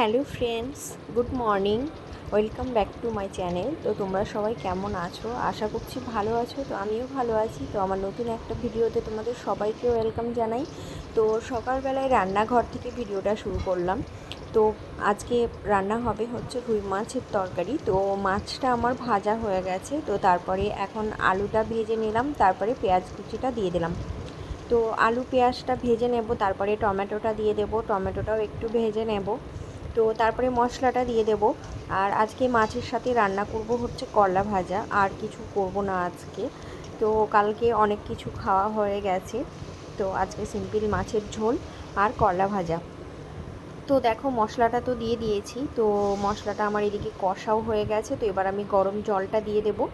Hello friends, good morning, welcome back to my channel. তো তোমরা সবাই কেমন আছো? আশা করছি ভালো আছো, তো আমিও ভালো আছি। তো আমার নতুন একটা ভিডিওতে তোমাদের সবাইকে ওয়েলকাম জানাই। তো সকালবেলায় রান্নাঘর থেকে ভিডিওটা শুরু করলাম। তো আজকে রান্না হবে হচ্ছে রুই মাছের তরকারি। তো মাছটা আমার ভাজা হয়ে গেছে। তো তারপরে এখন আলুটা ভেজে নিলাম, তারপরে পেঁয়াজ কুচিটা দিয়ে দিলাম। তো আলু পেঁয়াজটা ভেজে নেব, তারপরে টমেটোটা দিয়ে দেব। টমেটোটাও একটু ভেজে নেব। তো তারপরে মশলাটা দিয়ে দেব। আর আজকে মাছের সাথে রান্না করব হচ্ছে করলা ভাজা, আর কিছু করব না আজকে। তো কালকে অনেক কিছু খাওয়া হয়ে গেছে। তো আজকে সিম্পল মাছের ঝোল আর করলা ভাজা। তো দেখো মশলাটা তো দিয়ে দিয়েছি। তো মশলাটা আমার এদিকে কষাও হয়ে গেছে। তো এবার আমি গরম জলটা দিয়ে দেবো।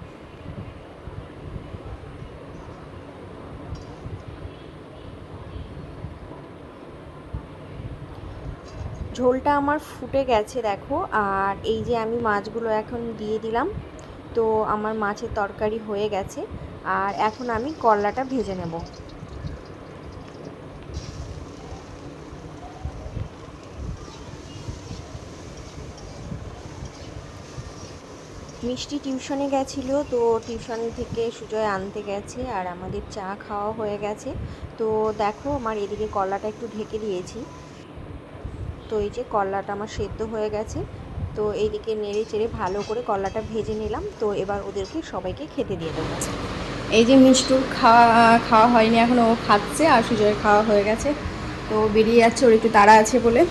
ঝোলটা আমার ফুটে গেছে, দেখো। আর এই যে আমি মাছগুলো এখন দিয়ে দিলাম, তো আমার মাছের তরকারি হয়ে গেছে। আর এখন আমি করলাটা ভেজে নেব। মিষ্টি টিউশনে গেছিল, তো টিউশন থেকে সুজয় আনতে গেছে আর আমাদের চা খাওয়া হয়ে গেছে। তো দেখো, আমার এদিকে কলাটা একটু ঢেকে দিয়েছি। তো এই যে করলাটা আমার সেদ্ধ হয়ে গেছে, তো এইদিকে নেড়ে চেড়ে ভালো করে করলাটা ভেজে নিলাম, তো এবার ওদেরকে সবাইকে খেতে দিয়ে দেবো। এই যে মিষ্টুর খাওয়া খাওয়া হয়নি, এখন ও খাচ্ছে আর সুজয়ের খাওয়া হয়ে গেছে, তো বেরিয়ে যাচ্ছে, ওর একটু তাড়া আছে বলে।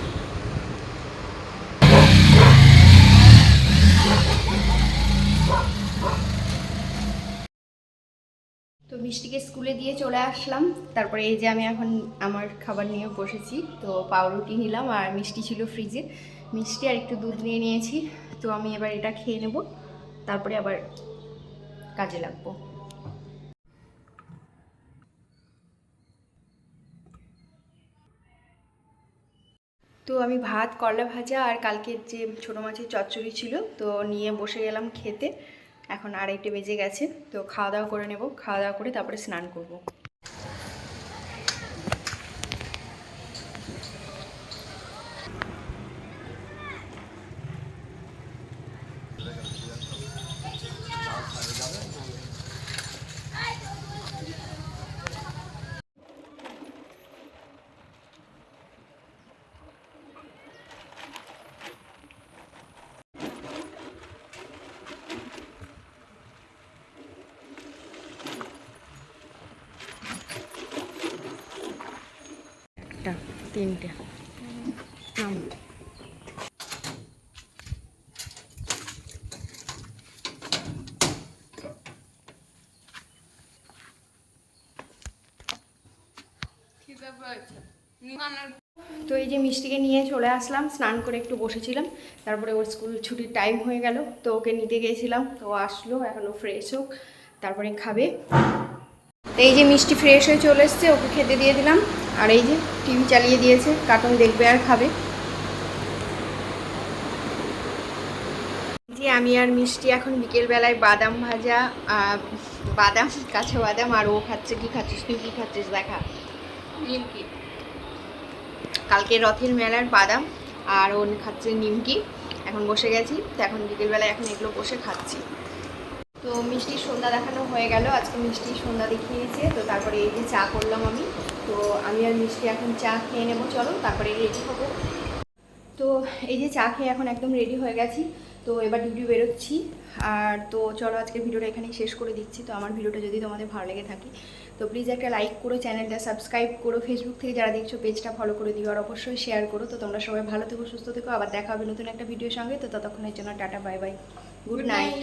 মিষ্টিকে স্কুলে দিয়ে চলে আসলাম। তারপরে এই যে আমি এখন আমার খাবার নিয়ে বসেছি। তো পাউরুটি নিলাম আর মিষ্টি ছিল ফ্রিজে। মিষ্টি আর একটু দুধ নিয়ে নিয়েছি। তো আমি এবার এটা খেয়ে নেব। তারপরে আবার কাজে লাগবো। তো আমি ভাত, করলা ভাজা আর কালকের যে ছোটো মাছের চচ্চড়ি ছিল, তো নিয়ে বসে গেলাম খেতে। এখন আড়াইটে বেজে গেছে, তো খাওয়া দাওয়া করে নেব খাওয়া দাওয়া করে তারপরে স্নান করব। একটা, তিনটে। নাম। তো এই যে মিষ্টিকে নিয়ে চলে আসলাম, স্নান করে একটু বসেছিলাম। তারপরে ওর স্কুল ছুটির টাইম হয়ে গেল, তো ওকে নিতে গিয়েছিলাম তো আসলো এখনও ফ্রেশ হোক, তারপরে খাবে। তো এই যে মিষ্টি ফ্রেশ হয়ে চলে এসছে, ওকে খেতে দিয়ে দিলাম। আর এই যে টিভি চালিয়ে দিয়েছে কার্টুন দেখবে আর খাবে। যে আমি আর মিষ্টি এখন বিকেলবেলায় বাদাম ভাজা বাদাম কাঁচা বাদাম আর ও খাচ্ছে কি খাচ্ছিস তুই কি খাচ্ছিস দেখা। নিমকি। কালকে রথের মেলার বাদাম আর ও খাচ্ছে নিমকি। এখন বসে গেছি তো এখন বিকেলবেলায় এখন এগুলো বসে খাচ্ছি। তো মিষ্টির সন্ধ্যা দেখানো হয়ে গেল আজকে মিষ্টি সন্ধ্যা দেখিয়েছে তো তারপরে এই যে চা করলাম আমি। তো আমি আর মিষ্টি এখন চা খেয়ে নেব চলো তারপরে রেডি হব। তো এই যে চা খেয়ে এখন একদম রেডি হয়ে গেছি তো এবার ডিউটি বেরোচ্ছি। আর তো চলো আজকের ভিডিওটা এখানেই শেষ করে দিচ্ছি তো আমার ভিডিওটা যদি তোমাদের ভালো লেগে থাকে তো প্লিজ একটা লাইক করো চ্যানেলটা সাবস্ক্রাইব করো। ফেসবুক থেকে যারা দেখছ পেজটা ফলো করে দিও আর অবশ্যই শেয়ার করো। তো তোমরা সবাই ভালো থেকো সুস্থ থেকো। আবার দেখা হবে নতুন একটা ভিডিওর সঙ্গে। তো ততক্ষণের জন্য tata bye bye good night